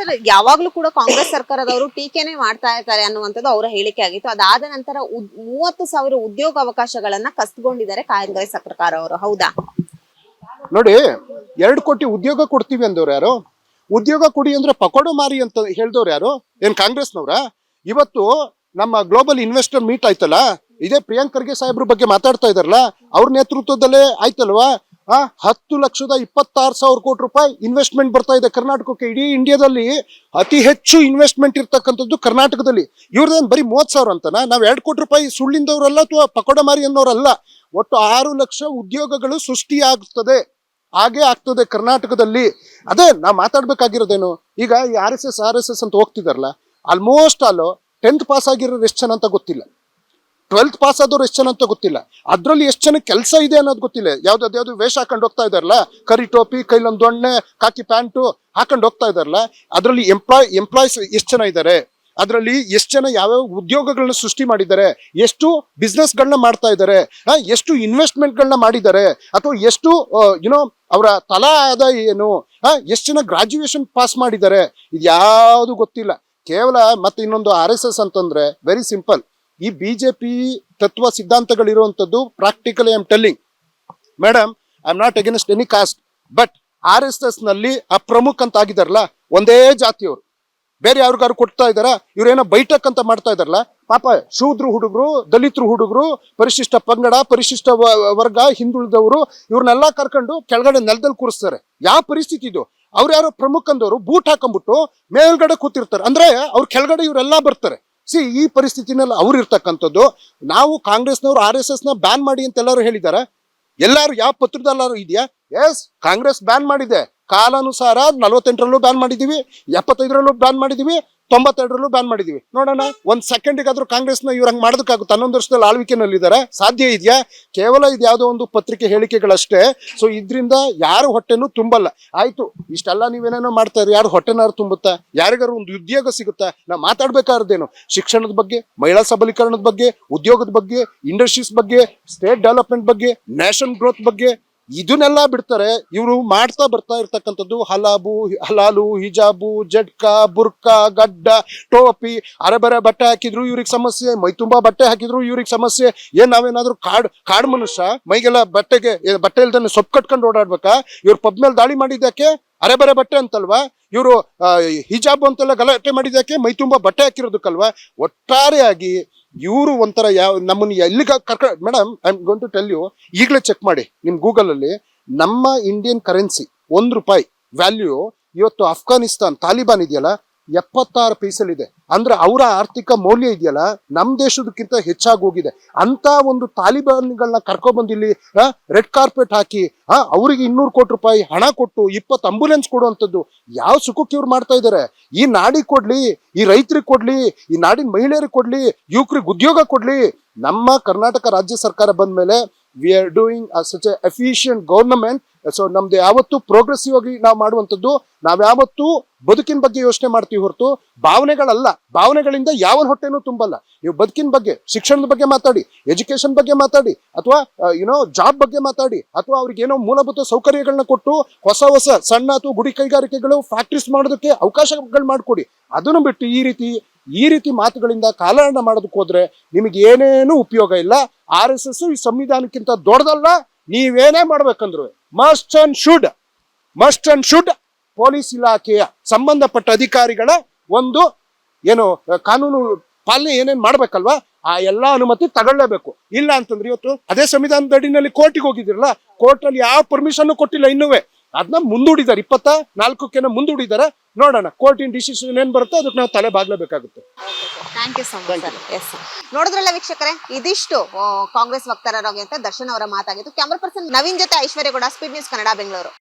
Sir, ಯಾವಾಗ್ಲೂ ಕೂಡ ಕಾಂಗ್ರೆಸ್ ಸರ್ಕಾರದವರು ಟೀಕೆನೆ ಮಾಡ್ತಾ ಇರ್ತಾರೆ ಅನ್ನುವಂಥದ್ದು ಅವರ ಹೇಳಿಕೆ ಆಗಿತ್ತು. ಅದಾದ ನಂತರ ಮೂವತ್ತು ಸಾವಿರ ಉದ್ಯೋಗ ಅವಕಾಶಗಳನ್ನ ಕಸ್ಕೊಂಡಿದ್ದಾರೆ ಕಾಂಗ್ರೆಸ್ ಸರ್ಕಾರ ಅವರು. ಹೌದಾ? ನೋಡಿ, ಎರಡು ಕೋಟಿ ಉದ್ಯೋಗ ಕೊಡ್ತೀವಿ ಅಂದವ್ರು ಯಾರು? ಉದ್ಯೋಗ ಕೊಡಿ ಅಂದ್ರೆ ಪಕೋಡು ಮಾರಿ ಅಂತ ಹೇಳ್ದವ್ರು ಯಾರು? ಏನ್ ಕಾಂಗ್ರೆಸ್ನವ್ರ? ಇವತ್ತು ನಮ್ಮ ಗ್ಲೋಬಲ್ ಇನ್ವೆಸ್ಟರ್ ಮೀಟ್ ಆಯ್ತಲ್ಲ, ಇದೇ ಪ್ರಿಯಾಂಕ್ ಖರ್ಗೆ ಸಾಹೇಬ್ರ ಬಗ್ಗೆ ಮಾತಾಡ್ತಾ ಇದಾರಲ್ಲ ಅವ್ರ ನೇತೃತ್ವದಲ್ಲೇ ಆಯ್ತಲ್ವಾ? ಹತ್ತು ಲಕ್ಷದ ಇಪ್ಪತ್ತಾರು ಸಾವಿರ ಕೋಟಿ ರೂಪಾಯಿ ಇನ್ವೆಸ್ಟ್ಮೆಂಟ್ ಬರ್ತಾ ಇದೆ ಕರ್ನಾಟಕಕ್ಕೆ. ಇಡೀ ಇಂಡಿಯಾದಲ್ಲಿ ಅತಿ ಹೆಚ್ಚು ಇನ್ವೆಸ್ಟ್ಮೆಂಟ್ ಇರ್ತಕ್ಕಂಥದ್ದು ಕರ್ನಾಟಕದಲ್ಲಿ. ಇವ್ರದ್ದೇನು ಬರೀ ಮೂವತ್ತು ಸಾವಿರ ಅಂತನಾ? ನಾವು ಎರಡು ಕೋಟಿ ರೂಪಾಯಿ ಸುಳ್ಳಿಂದವ್ರಲ್ಲ ಅಥವಾ ಪಕೋಡ ಮಾರಿ ಅನ್ನೋರಲ್ಲ. ಒಟ್ಟು ಆರು ಲಕ್ಷ ಉದ್ಯೋಗಗಳು ಸೃಷ್ಟಿಯಾಗುತ್ತದೆ ಹಾಗೆ ಆಗ್ತದೆ ಕರ್ನಾಟಕದಲ್ಲಿ. ಅದೇ ನಾ ಮಾತಾಡ್ಬೇಕಾಗಿರೋದೇನು? ಈಗ ಈ R S S R S S ಅಂತ ಹೋಗ್ತಿದಾರಲ್ಲ ಆಲ್ಮೋಸ್ಟ್ ಆಲ್ ಟೆಂತ್ ಪಾಸ್ ಆಗಿರೋರು ಎಷ್ಟು ಜನ ಅಂತ ಗೊತ್ತಿಲ್ಲ. ಟ್ವೆಲ್ತ್ ಪಾಸ್ ಆದವ್ರು ಎಷ್ಟು ಜನ ಅಂತ ಗೊತ್ತಿಲ್ಲ. ಅದರಲ್ಲಿ ಎಷ್ಟು ಜನ ಕೆಲಸ ಇದೆ ಅನ್ನೋದು ಗೊತ್ತಿಲ್ಲ. ಯಾವ್ದು ಯಾವ್ದು ವೇಷ ಹಾಕೊಂಡು ಹೋಗ್ತಾ ಇದಾರಲ್ಲ? ಕರಿ ಟೋಪಿ, ಕೈಲೊಂದು ದೊಣ್ಣೆ ಕಾಕಿ ಪ್ಯಾಂಟು ಹಾಕೊಂಡು ಹೋಗ್ತಾ ಇದಾರಲ್ಲ? ಅದರಲ್ಲಿ ಎಂಪ್ಲಾಯ್ ಎಂಪ್ಲಾಯ್ಸ್ ಎಷ್ಟು ಜನ ಇದ್ದಾರೆ ಅದರಲ್ಲಿ ಎಷ್ಟು ಜನ ಯಾವ್ಯಾವ ಉದ್ಯೋಗಗಳನ್ನ ಸೃಷ್ಟಿ ಮಾಡಿದ್ದಾರೆ? ಎಷ್ಟು ಬಿಸ್ನೆಸ್ಗಳನ್ನ ಮಾಡ್ತಾ ಇದ್ದಾರೆ ಎಷ್ಟು ಇನ್ವೆಸ್ಟ್ಮೆಂಟ್ಗಳನ್ನ ಮಾಡಿದ್ದಾರೆ? ಅಥವಾ ಎಷ್ಟು ಯುನೋ ಅವರ ತಲಾ ಆದಾಯ ಏನು? ಎಷ್ಟು ಜನ ಗ್ರಾಜ್ಯುಯೇಷನ್ ಪಾಸ್ ಮಾಡಿದ್ದಾರೆ? ಇದು ಯಾವುದು ಗೊತ್ತಿಲ್ಲ. ಕೇವಲ ಮತ್ತೆ ಇನ್ನೊಂದು ಆರ್ ಎಸ್ ಎಸ್ ಅಂತಂದ್ರೆ ವೆರಿ ಸಿಂಪಲ್ ಈ ಬಿಜೆಪಿ ತತ್ವ ಸಿದ್ಧಾಂತಗಳಿರುವಂಥದ್ದು practically I am telling madam I am not against any caste but R S ಎಸ್ನಲ್ಲಿ ಆ ಪ್ರಮುಖ ಅಂತ ಆಗಿದಾರಲ್ಲ ಒಂದೇ ಜಾತಿಯವರು. ಬೇರೆ ಯಾರಿಗಾರು ಕೊಡ್ತಾ ಇದಾರ ಇವ್ರೇನೋ ಬೈಟಕ್ ಅಂತ ಮಾಡ್ತಾ ಇದಾರಲ್ಲ ಪಾಪ ಶೂದ್ರು ಹುಡುಗರು, ದಲಿತರು ಹುಡುಗರು, ಪರಿಶಿಷ್ಟ ಪಂಗಡ, ಪರಿಶಿಷ್ಟ ವರ್ಗ, ಹಿಂದುಳಿದವರು, ಇವ್ರನ್ನೆಲ್ಲ ಕರ್ಕೊಂಡು ಕೆಳಗಡೆ ನೆಲದಲ್ಲಿ ಕೂರಿಸ್ತಾರೆ. ಯಾವ ಪರಿಸ್ಥಿತಿ ಇದು? ಅವ್ರು ಯಾರೋ ಪ್ರಮುಖಂದವರು ಬೂಟ್ ಹಾಕೊಂಡ್ಬಿಟ್ಟು ಮೇಲ್ಗಡೆ ಕೂತಿರ್ತಾರೆ. ಅಂದ್ರೆ ಅವ್ರ ಕೆಳಗಡೆ ಇವರೆಲ್ಲ ಬರ್ತಾರೆ. ಸಿ, ಈ ಪರಿಸ್ಥಿತಿನಲ್ಲಿ ಅವ್ರು ಇರ್ತಕ್ಕಂಥದ್ದು, ನಾವು ಕಾಂಗ್ರೆಸ್ನವ್ರು ಆರ್ ಎಸ್ ಎಸ್ನ ಬ್ಯಾನ್ ಮಾಡಿ ಅಂತ ಎಲ್ಲರೂ ಹೇಳಿದ್ದಾರೆ. ಎಲ್ಲಾರು ಯಾವ ಪತ್ರದಲ್ಲಾರು ಇದೆಯಾ? ಎಸ್ ಕಾಂಗ್ರೆಸ್ ಬ್ಯಾನ್ ಮಾಡಿದೆ. ಕಾಲಾನುಸಾರ ನಲವತ್ತೆಂಟರಲ್ಲೂ ಬ್ಯಾನ್ ಮಾಡಿದೀವಿ ಎಪ್ಪತ್ತೈದರಲ್ಲೂ ಬ್ಯಾನ್ ಮಾಡಿದೀವಿ ತೊಂಬತ್ತೆರಡರಲ್ಲೂ ಬ್ಯಾನ್ ಮಾಡಿದೀವಿ. ನೋಡೋಣ, ಒಂದ್ ಸೆಕೆಂಡಿಗಾದ್ರೂ ಕಾಂಗ್ರೆಸ್ನ ಇವ್ರು ಹಂಗೆ ಮಾಡೋದಕ್ಕಾಗುತ್ತೆ. ಹನ್ನೊಂದು ವರ್ಷದಲ್ಲಿ ಆಳ್ವಿಕೆನಲ್ಲಿದ್ದಾರೆ. ಸಾಧ್ಯ ಇದೆಯಾ? ಕೇವಲ ಇದು ಯಾವುದೋ ಒಂದು ಪತ್ರಿಕೆ ಹೇಳಿಕೆಗಳಷ್ಟೇ. ಸೊ ಇದರಿಂದ ಯಾರು ಹೊಟ್ಟೆನೂ ತುಂಬಲ್ಲ. ಆಯ್ತು, ಇಷ್ಟೆಲ್ಲ ನೀವೇನೇನೋ ಮಾಡ್ತಾ ಇರಿ ಯಾರು ಹೊಟ್ಟೆನಾರು ತುಂಬುತ್ತಾ? ಯಾರಿಗಾರು ಒಂದು ಉದ್ಯೋಗ ಸಿಗುತ್ತಾ? ನಾವು ಮಾತಾಡ್ಬೇಕಾದ್ರೇನು ಶಿಕ್ಷಣದ ಬಗ್ಗೆ, ಮಹಿಳಾ ಸಬಲೀಕರಣದ ಬಗ್ಗೆ, ಉದ್ಯೋಗದ ಬಗ್ಗೆ ಇಂಡಸ್ಟ್ರೀಸ್ ಬಗ್ಗೆ ಸ್ಟೇಟ್ ಡೆವಲಪ್ಮೆಂಟ್ ಬಗ್ಗೆ ನ್ಯಾಷನಲ್ ಗ್ರೋತ್ ಬಗ್ಗೆ ಇದನ್ನೆಲ್ಲ ಬಿಡ್ತಾರೆ. ಇವರು ಮಾಡ್ತಾ ಬರ್ತಾ ಇರ್ತಕ್ಕಂಥದ್ದು ಹಲಾಬು, ಹಲಾಲು, ಹಿಜಾಬು ಜಡ್ಕಾ ಬುರ್ಕಾ, ಗಡ್ಡ, ಟೋಪಿ, ಅರೆಬರೆ ಬಟ್ಟೆ ಹಾಕಿದ್ರು ಇವ್ರಿಗೆ ಸಮಸ್ಯೆ, ಮೈ ತುಂಬಾ ಬಟ್ಟೆ ಹಾಕಿದ್ರು ಇವ್ರಿಗೆ ಸಮಸ್ಯೆ. ಏನ್ ನಾವೇನಾದ್ರೂ ಕಾಡ್ ಕಾಡ್ ಮನುಷ್ಯ, ಮೈಗೆಲ್ಲ ಬಟ್ಟೆಗೆ ಬಟ್ಟೆ ಇಲ್ದಾನೆ ಸೊಪ್ಪು ಕಟ್ಕೊಂಡು ಓಡಾಡ್ಬೇಕಾ? ಇವ್ರ ಪಬ್ ಮೇಲೆ ದಾಳಿ ಮಾಡಿದ್ದಕ್ಕೆ ಅರೆಬರೆ ಬಟ್ಟೆ ಅಂತಲ್ವಾ? ಇವರು ಹಿಜಾಬ್ ಅಂತೆಲ್ಲ ಗಲಾಟೆ ಮಾಡಿದ್ದಕ್ಕೆ ಮೈ ತುಂಬಾ ಬಟ್ಟೆ ಹಾಕಿರೋದಕ್ಕಲ್ವಾ? ಒಟ್ಟಾರೆಯಾಗಿ ಇವರು ಒಂಥರ ಯಾವ ನಮ್ಮನ್ನು ಎಲ್ಲಿಗೆ ಕರ್ಕ madam I am going to tell you ಈಗಲೇ ಚೆಕ್ ಮಾಡಿ, ನಿಮ್ ಗೂಗಲ್ ಅಲ್ಲಿ ನಮ್ಮ ಇಂಡಿಯನ್ ಕರೆನ್ಸಿ ಒಂದು ರೂಪಾಯಿ ವ್ಯಾಲ್ಯೂ ಇವತ್ತು ಅಫ್ಘಾನಿಸ್ತಾನ್ ತಾಲಿಬಾನ್ ಇದೆಯಲ್ಲ ಎಪ್ಪತ್ತಾರು ಪೈಸಲಿದೆ. ಅಂದ್ರೆ ಅವರ ಆರ್ಥಿಕ ಮೌಲ್ಯ ಇದೆಯಲ್ಲ ನಮ್ಮ ದೇಶದಕ್ಕಿಂತ ಹೆಚ್ಚಾಗಿ ಹೋಗಿದೆ. ಅಂತ ಒಂದು ತಾಲಿಬಾನ್ಗಳನ್ನ ಕರ್ಕೊಂಡ್ಬಂದು ಇಲ್ಲಿ ರೆಡ್ ಕಾರ್ಪೆಟ್ ಹಾಕಿ ಅವ್ರಿಗೆ ಇನ್ನೂರು ಕೋಟಿ ರೂಪಾಯಿ ಹಣ ಕೊಟ್ಟು ಇಪ್ಪತ್ತು ಅಂಬುಲೆನ್ಸ್ ಕೊಡುವಂಥದ್ದು ಯಾವ ಸುಖಕ್ಕೆ ಇವ್ರು ಮಾಡ್ತಾ ಇದ್ದಾರೆ? ಈ ನಾಡಿಗೆ ಕೊಡ್ಲಿ, ಈ ರೈತರಿಗೆ ಕೊಡ್ಲಿ, ಈ ನಾಡಿನ ಮಹಿಳೆಯರಿಗೆ ಕೊಡ್ಲಿ, ಯುವಕರಿಗೆ ಉದ್ಯೋಗ ಕೊಡ್ಲಿ. ನಮ್ಮ ಕರ್ನಾಟಕ ರಾಜ್ಯ ಸರ್ಕಾರ ಬಂದ ಮೇಲೆ we are doing such efficient government so ನಮ್ದು ಯಾವತ್ತು ಪ್ರೋಗ್ರೆಸಿವ್ ಆಗಿ ನಾವು ಮಾಡುವಂಥದ್ದು ನಾವ್ಯಾವತ್ತೂ ಬದುಕಿನ ಬಗ್ಗೆ ಯೋಚನೆ ಮಾಡ್ತೀವಿ ಹೊರತು ಭಾವನೆಗಳಲ್ಲ. ಭಾವನೆಗಳಿಂದ ಯಾವ ಹೊಟ್ಟೆನೂ ತುಂಬಲ್ಲ. ನೀವು ಬದುಕಿನ ಬಗ್ಗೆ, ಶಿಕ್ಷಣದ ಬಗ್ಗೆ ಮಾತಾಡಿ ಎಜುಕೇಶನ್ ಬಗ್ಗೆ ಮಾತಾಡಿ, ಅಥವಾ ಏನೋ ಜಾಬ್ ಬಗ್ಗೆ ಮಾತಾಡಿ, ಅಥವಾ ಅವ್ರಿಗೆ ಏನೋ ಮೂಲಭೂತ ಸೌಕರ್ಯಗಳನ್ನ ಕೊಟ್ಟು ಹೊಸ ಹೊಸ ಸಣ್ಣ ಅಥವಾ ಗುಡಿ ಕೈಗಾರಿಕೆಗಳು ಫ್ಯಾಕ್ಟ್ರೀಸ್ ಮಾಡೋದಕ್ಕೆ ಅವಕಾಶಗಳು ಮಾಡಿಕೊಡಿ. ಅದನ್ನು ಬಿಟ್ಟು ಈ ರೀತಿ ಈ ರೀತಿ ಮಾತುಗಳಿಂದ ಕಾಲಹರಣ ಮಾಡೋದಕ್ಕೆ ಹೋದ್ರೆ ನಿಮಗೆ ಏನೇನು ಉಪಯೋಗ ಇಲ್ಲ. ಆರ್ ಎಸ್ ಎಸ್ ಈ ಸಂವಿಧಾನಕ್ಕಿಂತ ದೊಡ್ಡದಲ್ಲ. ನೀವೇನೇ ಮಾಡ್ಬೇಕಂದ್ರು must and should must and should police ಇಲಾಖೆಯ ಸಂಬಂಧಪಟ್ಟ ಅಧಿಕಾರಿಗಳ ಒಂದು, ಏನು, ಕಾನೂನು ಪಾಲನೆ ಏನೇನ್ ಮಾಡ್ಬೇಕಲ್ವಾ, ಆ ಎಲ್ಲಾ ಅನುಮತಿ ತಗೊಳ್ಳೇಬೇಕು. ಇಲ್ಲ ಅಂತಂದ್ರೆ ಇವತ್ತು ಅದೇ ಸಂವಿಧಾನದ ಅಡಿನಲ್ಲಿ ಕೋರ್ಟಿಗೆ ಹೋಗಿದಿರಲ್ಲ ಕೋರ್ಟ್ ಅಲ್ಲಿ ಯಾವ ಪರ್ಮಿಷನ್ ಕೊಟ್ಟಿಲ್ಲ ಇನ್ನೂವೇ. ಅದನ್ನ ಮುಂದೂಡಿದ್ದಾರೆ, ಇಪ್ಪತ್ತ ನಾಲ್ಕಕ್ಕೆ ಮುಂದೂಡಿದ್ದಾರೆ. ನೋಡೋಣ ಕೋರ್ಟಿನ ಡಿಸಿಷನ್ ಏನ್ ಬರುತ್ತೋ ಅದಕ್ಕೆ ನಾವು ತಲೆ ಬಾಗ್ಲೇಬೇಕಾಗುತ್ತೆ. Thank you so much sir yes ನೋಡಿದ್ರಲ್ಲ ವೀಕ್ಷಕರೇ ಇದಿಷ್ಟು ಆ, ಕಾಂಗ್ರೆಸ್ ವಕ್ತಾರರಾಗಿ ಅಂತ ದರ್ಶನ್ ಅವರ ಮಾತಾಗಿತ್ತು ಕ್ಯಾಮರಾ ಪರ್ಸನ್ ನವೀನ್ ಜೊತೆ ಐಶ್ವರ್ಯ ಗೌಡ ಸ್ಪೀಡ್ ನ್ಯೂಸ್ ಕನ್ನಡ ಬೆಂಗಳೂರು